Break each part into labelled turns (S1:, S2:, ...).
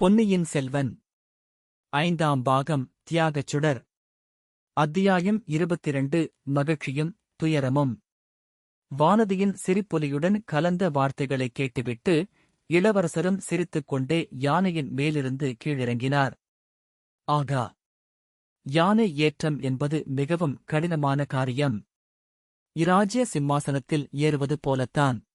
S1: பொன்னியின் செல்வன். ஐந்தாம் பாகம் தியாகச் சுடர். அத்தியாயம் இருபத்திரண்டு மகிழ்ச்சியும் துயரமும். வானதியின் சிரிப்பொலியுடன் கலந்த வார்த்தைகளைக் கேட்டுவிட்டு இளவரசரும் சிரித்துக் கொண்டே யானையின் மேலிருந்து கீழிறங்கினார். ஆகா! யானை ஏற்றம் என்பது மிகவும் கடினமான காரியம். இராஜ்ய சிம்மாசனத்தில் ஏறுவது போலத்தான்.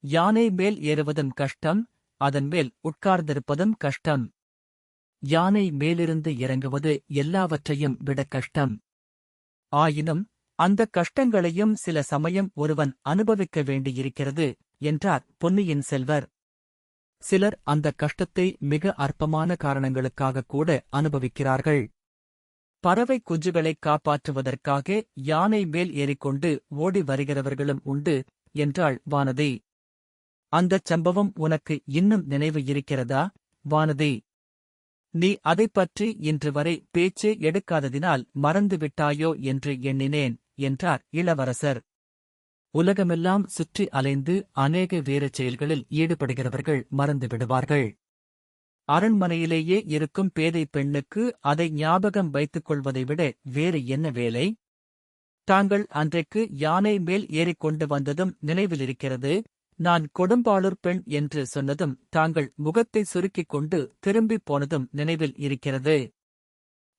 S1: யானை மேல் ஏறுவதும் கஷ்டம் அதன் மேல் உட்கார்ந்திருப்பதும் கஷ்டம். யானை மேலிருந்து இறங்குவது எல்லாவற்றையும் விட கஷ்டம். ஆயினும் அந்த கஷ்டங்களையும் சில சமயம் ஒருவன் அனுபவிக்க வேண்டியிருக்கிறது என்றார் பொன்னியின் செல்வர். சிலர் அந்த கஷ்டத்தை மிக அற்பமான காரணங்களுக்காக கூட அனுபவிக்கிறார்கள். பறவை குஞ்சுகளைக் காப்பாற்றுவதற்காக யானை மேல் ஏறிக்கொண்டு ஓடி வருகிறவர்களும் உண்டு என்றாள் வானதி. அந்தச் சம்பவம் உனக்கு இன்னும் நினைவு இருக்கிறதா? வானதி நீ அதைப் பற்றி இன்று வரை பேச்சே எடுக்காததினால் மறந்து விட்டாயோ என்று எண்ணினேன் என்றார் இளவரசர். உலகமெல்லாம் சுற்றி அலைந்து அநேக வேறு செயல்களில் ஈடுபடுகிறவர்கள் மறந்து விடுவார்கள் அரண்மனையிலேயே இருக்கும் பேதை பெண்ணுக்கு அதை ஞாபகம் வைத்துக் கொள்வதை விட வேறு என்ன வேலை? தாங்கள் அன்றைக்கு யானை மேல் ஏறிக்கொண்டு வந்ததும் நினைவிலிருக்கிறது நான் கொடும்பாளூர் பெண் என்று சொன்னதும் தாங்கள் முகத்தை சுருக்கிக் கொண்டு திரும்பிப் போனதும் நினைவில் இருக்கிறது.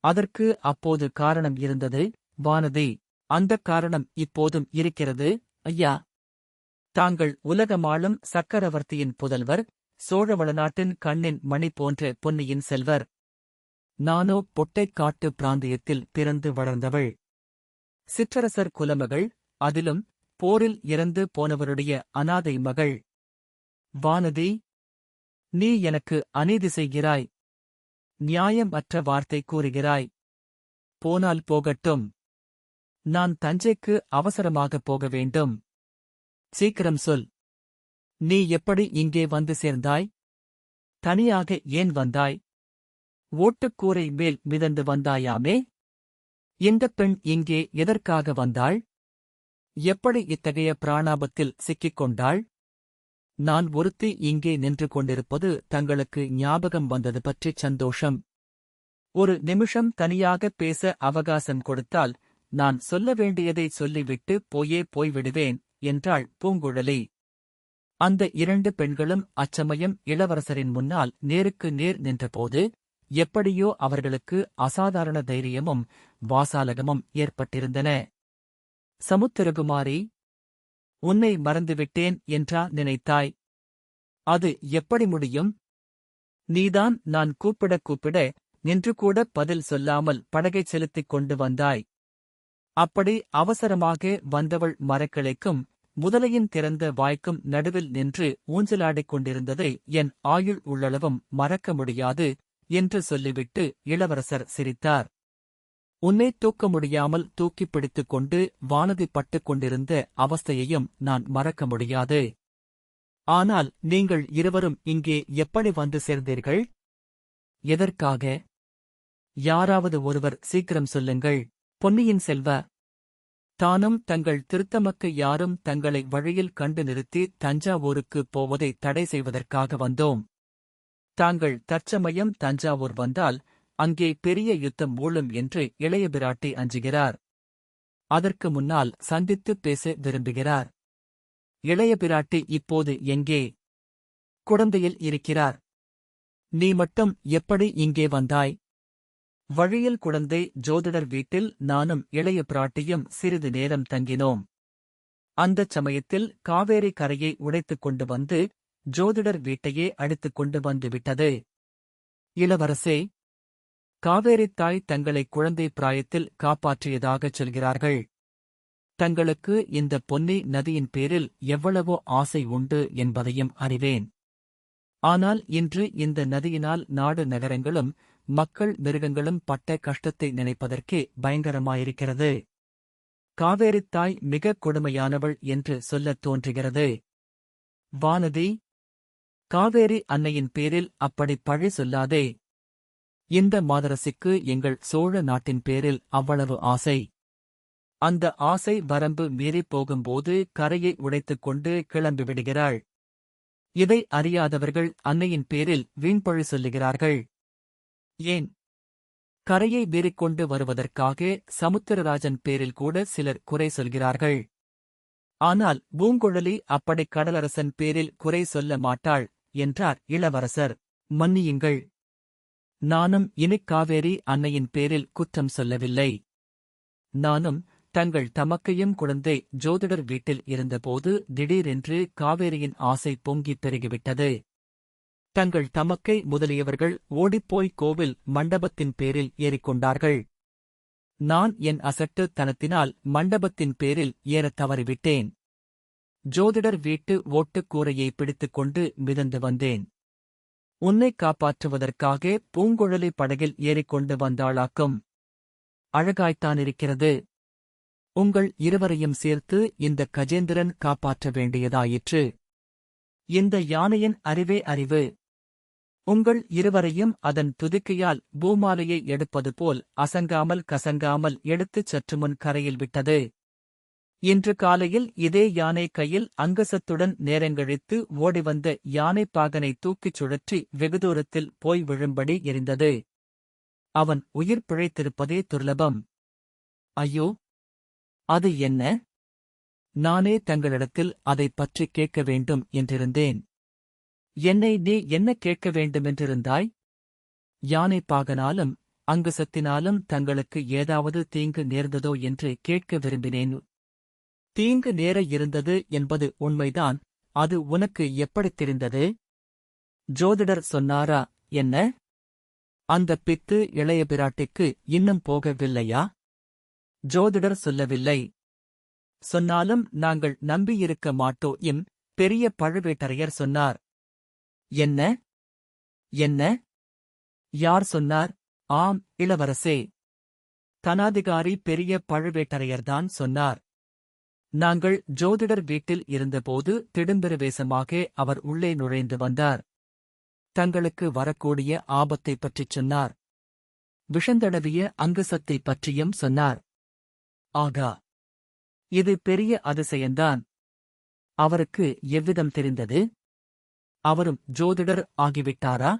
S1: அதற்கு அப்போது காரணம் இருந்தது வானதி அந்தக் காரணம் இப்போதும் இருக்கிறது ஐயா. தாங்கள் உலகமாளும் சக்கரவர்த்தியின் புதல்வர் சோழவள நாட்டின் கண்ணின் மணி போன்ற பொன்னியின் செல்வர். நானோ பொட்டைக்காட்டு பிராந்தியத்தில் பிறந்து வளர்ந்தவள். சிற்றரசர் குலமகள் அதிலும் போரில் இறந்து போனவருடைய அனாதை மகள். வானதி நீ எனக்கு அநீதி செய்கிறாய். நியாயம் அற்ற வார்த்தை கூறுகிறாய். போனால் போகட்டும். நான் தஞ்சைக்கு அவசரமாக போக வேண்டும். சீக்கிரம் சொல். நீ எப்படி இங்கே வந்து சேர்ந்தாய்? தனியாக ஏன் வந்தாய்? ஓட்டுக்கூரை மேல் மிதந்து வந்தாயாமே? இந்தப் பெண் இங்கே எதற்காக வந்தாள்? எப்படி இத்தகைய பிராணாபத்தில் சிக்கிக் கொண்டாள் நான் ஒருத்தி இங்கே நின்று கொண்டிருப்பது தங்களுக்கு ஞாபகம் வந்தது பற்றி சந்தோஷம். ஒரு நிமிஷம் தனியாக பேச அவகாசம் கொடுத்தால் நான் சொல்ல வேண்டியதை சொல்லிவிட்டு போயே போய்விடுவேன் என்றாள் பூங்குழலி. அந்த இரண்டு பெண்களும் அச்சமயம் இளவரசரின் முன்னால் நேருக்கு நேர் நின்றபோது எப்படியோ அவர்களுக்கு அசாதாரண தைரியமும் வாசாலகமும் ஏற்பட்டிருந்தன. சமுத்திரகுமாரி உன்னை மறந்துவிட்டேன் என்றா நினைத்தாய். அது எப்படி முடியும்? நீதான் நான் கூப்பிட கூப்பிட நின்று கூட பதில் சொல்லாமல் படகைச் செலுத்திக் கொண்டு வந்தாய். அப்படி அவசரமாக வந்தவள் மரக்கிளைக்கும் முதலையின் திறந்த வாய்க்கும் நடுவில் நின்று ஊஞ்சலாடிக் கொண்டிருந்ததை என் ஆயுள் உள்ளளவும் மறக்க முடியாது என்று சொல்லிவிட்டு இளவரசர் சிரித்தார். உன்னை தூக்க முடியாமல் தூக்கிப் பிடித்துக் கொண்டு வானதி பட்டுக் கொண்டிருந்த அவஸ்தையையும் நான் மறக்க முடியாது. ஆனால் நீங்கள் இருவரும் இங்கே எப்படி வந்து சேர்ந்தீர்கள்? எதற்காக? யாராவது ஒருவர் சீக்கிரம் சொல்லுங்கள். பொன்னியின் செல்வ தானும் தங்கள் திருத்தமக்கு யாரும் தங்களை வழியில் கண்டு நிறுத்தி தஞ்சாவூருக்குப் போவதை தடை செய்வதற்காக வந்தோம். தாங்கள் தற்சமயம் தஞ்சாவூர் வந்தால் அங்கே பெரிய யுத்தம் மூழும் என்று இளைய பிராட்டி அஞ்சுகிறார். அதற்கு முன்னால் சந்தித்துப் பேச விரும்புகிறார். இளைய பிராட்டி இப்போது எங்கே? குழந்தையில் இருக்கிறார். நீ மட்டும் எப்படி இங்கே வந்தாய்? வழியில் குழந்தை ஜோதிடர் வீட்டில் நானும் இளைய பிராட்டியும் சிறிது நேரம் தங்கினோம். அந்தச் சமயத்தில் காவேரி கரையை உடைத்துக் கொண்டு வந்து ஜோதிடர் வீட்டையே அடித்துக் கொண்டு வந்து விட்டது. இளவரசே காவேரித் தாய் தங்களை குழந்தை பிராயத்தில் காப்பாற்றியதாகச் சொல்கிறார்கள். தங்களுக்கு இந்த பொன்னி நதியின் பேரில் எவ்வளவோ ஆசை உண்டு என்பதையும் அறிவேன். ஆனால் இன்று இந்த நதியினால் நாடு நகரங்களும் மக்கள் மிருகங்களும் பட்ட கஷ்டத்தை நினைப்பதற்கே பயங்கரமாயிருக்கிறது. காவேரித் தாய் மிகக் கொடுமையானவள் என்று சொல்லத் தோன்றுகிறது. வானதி காவேரி அன்னையின் பேரில் அப்படி பழி சொல்லாதே. இந்த மாதரசிக்கு எங்கள் சோழ நாட்டின் பேரில் அவ்வளவு ஆசை. அந்த ஆசை வரம்பு மீறிப் போகும்போது கரையை உடைத்துக் கொண்டு கிளம்பிவிடுகிறாள் இதை அறியாதவர்கள் அன்னையின் பேரில் வீண்பழி சொல்லுகிறார்கள். ஏன்? கரையை மீறிக்கொண்டு வருவதற்காக சமுத்திரராஜன் பேரில் கூட சிலர் குறை சொல்கிறார்கள். ஆனால் பூங்குழலி அப்படி கடலரசன் பேரில் குறை சொல்ல மாட்டாள் என்றார் இளவரசர். மன்னியுங்கள். நானும் இனிக் காவேரி அன்னையின் பேரில் குற்றம் சொல்லவில்லை. நானும் தங்கள் தமக்கையும் குழந்தை ஜோதிடர் வீட்டில் இருந்தபோது திடீரென்று காவேரியின் ஆசை பொங்கிப் பெருகிவிட்டது. தங்கள் தமக்கை முதலியவர்கள் ஓடிப்போய் கோவில் மண்டபத்தின் பேரில் ஏறிக்கொண்டார்கள். நான் என் அசட்டு தனத்தினால் மண்டபத்தின் பேரில் ஏறத் தவறிவிட்டேன். ஜோதிடர் வீட்டு ஓட்டுக்கூரையை பிடித்துக்கொண்டு மிதந்து வந்தேன். உன்னை காப்பாற்றுவதற்காக பூங்குழலி படகில் ஏறிக்கொண்டு வந்தாளாக்கும். அழகாய்த்தானிருக்கிறது. உங்கள் இருவரையும் சேர்த்து இந்த கஜேந்திரன் காப்பாற்ற வேண்டியதாயிற்று. இந்த யானையின் அறிவே அறிவு. உங்கள் இருவரையும் அதன் துதிக்கையால் பூமாலையை எடுப்பது போல் அசங்காமல் கசங்காமல் எடுத்துச் சற்றுமுன் கரையில் விட்டது. இன்று காலையில் இதே யானை கையில் அங்கசத்துடன் நேரங்கழித்து ஓடிவந்த யானை பாகனை தூக்கிச் சுழற்றி வெகு தூரத்தில் போய் விழும்படி எரிந்தது. அவன் உயிர் பிழைத்திருப்பதே துர்லபம். ஐயோ! அது என்ன? நானே தங்களிடத்தில் அதைப் பற்றி கேட்க வேண்டும் என்றிருந்தேன். என்னை நீ என்ன கேட்க வேண்டுமென்றிருந்தாய்? யானை பாகனாலும் அங்குசத்தினாலும் தங்களுக்கு ஏதாவது தீங்கு நேர்ந்ததோ என்று கேட்க விரும்பினேன். தீங்கு நேர இருந்தது என்பது உண்மைதான். அது உனக்கு எப்படித் தெரிந்தது? ஜோதிடர் சொன்னாரா என்ன? அந்த பித்து இளைய பிராட்டிக்கு இன்னும் போகவில்லையா? ஜோதிடர் சொல்லவில்லை. சொன்னாலும் நாங்கள் நம்பியிருக்க மாட்டோ எம் பெரிய பழுவேட்டரையர் சொன்னார். என்ன? என்ன? யார் சொன்னார்? ஆம் இளவரசே. தனாதிகாரி பெரிய பழுவேட்டரையர்தான் சொன்னார். நாங்கள் ஜோதிடர் வீட்டில் இருந்தபோது திடும்பிரவேசமாக அவர் உள்ளே நுழைந்து வந்தார். தங்களுக்கு வரக்கூடிய ஆபத்தைப் பற்றிச் சொன்னார். விஷந்தடவிய அங்குசத்தைப் பற்றியும் சொன்னார். ஆகா இது பெரிய அதிசயந்தான் அவருக்கு எவ்விதம் தெரிந்தது? அவரும் ஜோதிடர் ஆகிவிட்டாரா?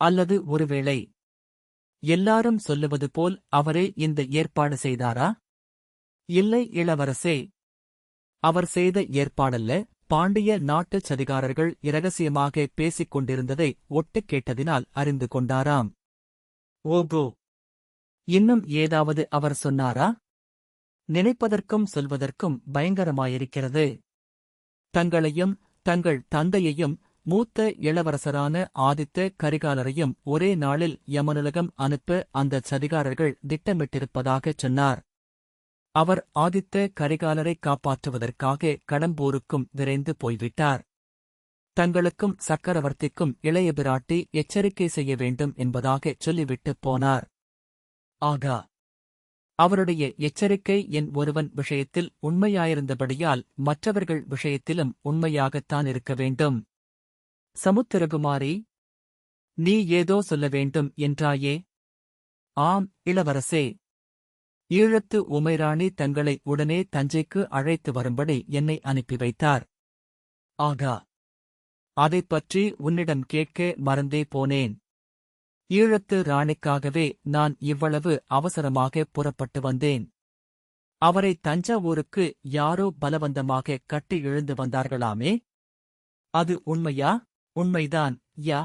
S1: அல்லது ஒருவேளை எல்லாரும் சொல்லுவது போல் அவரே இந்த ஏற்பாடு செய்தாரா? இல்லை இளவரசே. அவர் செய்த ஏற்பாடல்ல பாண்டிய நாட்டுச் சதிகாரர்கள் இரகசியமாக பேசிக் கொண்டிருந்ததை ஒட்டுக் கேட்டதினால் அறிந்து கொண்டாராம். ஓகோ இன்னும் ஏதாவது அவர் சொன்னாரா? நினைப்பதற்கும் சொல்வதற்கும் பயங்கரமாயிருக்கிறது. தங்களையும் தங்கள் தந்தையையும் மூத்த இளவரசரான ஆதித்த கரிகாலரையும் ஒரே நாளில் யமனுலகம் அனுப்ப அந்தச் சதிகாரர்கள் திட்டமிட்டிருப்பதாகச் சொன்னார். அவர் ஆதித்த கரிகாலரை காப்பாற்றுவதற்காக கடம்பூருக்கும் விரைந்து போய்விட்டார். தங்களுக்கும் சக்கரவர்த்திக்கும் இளைய பிராட்டி எச்சரிக்கை செய்ய வேண்டும் என்பதாகச் சொல்லிவிட்டுப் போனார். ஆகா அவருடைய எச்சரிக்கை என் ஒருவன் விஷயத்தில் உண்மையாயிருந்தபடியால் மற்றவர்கள் விஷயத்திலும் உண்மையாகத்தான் இருக்க வேண்டும். சமுத்திரகுமாரி நீ ஏதோ சொல்ல வேண்டும் என்றாயே? ஆம் இளவரசே. ஈழத்து உமைராணி தங்களை உடனே தஞ்சைக்கு அழைத்து வரும்படி என்னை அனுப்பி வைத்தார். ஆகா அதைப் பற்றி உன்னிடம் கேட்க மறந்தே போனேன். ஈழத்து ராணிக்காகவே நான் இவ்வளவு அவசரமாக புறப்பட்டு வந்தேன். அவரை தஞ்சாவூருக்கு யாரோ பலவந்தமாக கட்டி இழுந்து வந்தார்களாமே? அது உண்மையா? உண்மைதான் யா?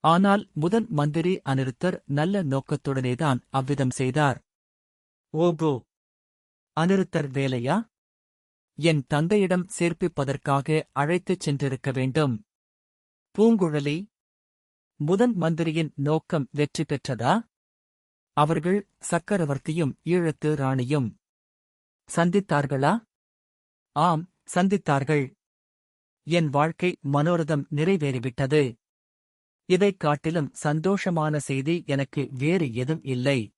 S1: ஆனால் முதன் மந்திரி அனிருத்தர் நல்ல நோக்கத்துடனேதான் அவ்விதம் செய்தார். ஓகோ அநிருத்தர் வேலையா? என் தந்தையிடம் சேர்ப்பிப்பதற்காக அழைத்துச் சென்றிருக்க வேண்டும். பூங்குழலி முதன் மந்திரியின் நோக்கம் வெற்றி பெற்றதா? அவர்கள் சக்கரவர்த்தியும் ஈழத்து ராணியும். சந்தித்தார்களா? ஆம் சந்தித்தார்கள். என் வாழ்க்கை மனோரதம் நிறைவேறிவிட்டது. இதைக் காட்டிலும் சந்தோஷமான செய்தி எனக்கு வேறு எதும் இல்லை.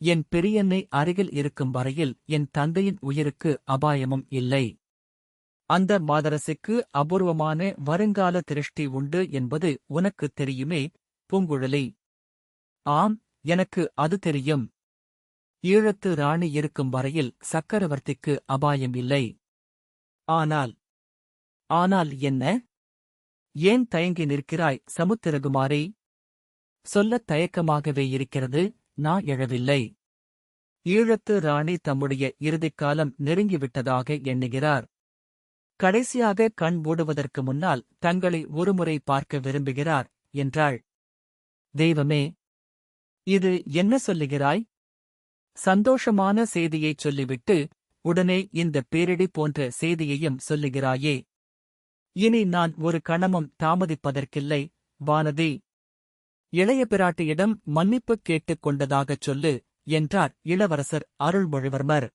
S1: என் பெரியன்னை அருகில் இருக்கும் வரையில் என் தந்தையின் உயிருக்கு அபாயமும் இல்லை. அந்த மாதரசுக்கு அபூர்வமான வருங்கால திருஷ்டி உண்டு என்பது உனக்குத் தெரியுமே பூங்குழலி. ஆம் எனக்கு அது தெரியும். ஈழத்து ராணி இருக்கும் வரையில் சக்கரவர்த்திக்கு அபாயம் இல்லை. ஆனால் ஆனால் என்ன? ஏன் தயங்கி நிற்கிறாய் சமுத்திரகுமாரி? சொல்லத் தயக்கமாகவே இருக்கிறது. நான் எழவில்லை. ஈழத்து ராணி தம்முடைய இறுதிக்காலம் நெருங்கிவிட்டதாக எண்ணுகிறார். கடைசியாக கண் மூடுவதற்கு முன்னால் தங்களை ஒருமுறை பார்க்க விரும்புகிறார் என்றாள். தெய்வமே இது என்ன சொல்லுகிறாய்? சந்தோஷமான செய்தியைச் சொல்லிவிட்டு உடனே இந்த பேரிடி போன்ற செய்தியையும் சொல்லுகிறாயே. இனி நான் ஒரு கணமும் தாமதிப்பதற்கில்லை வானதி. இளைய பிராட்டியிடம் மன்னிப்புக் கேட்டுக் கொண்டதாகச் சொல்லு என்றார் இளவரசர் அருள்மொழிவர்மர்.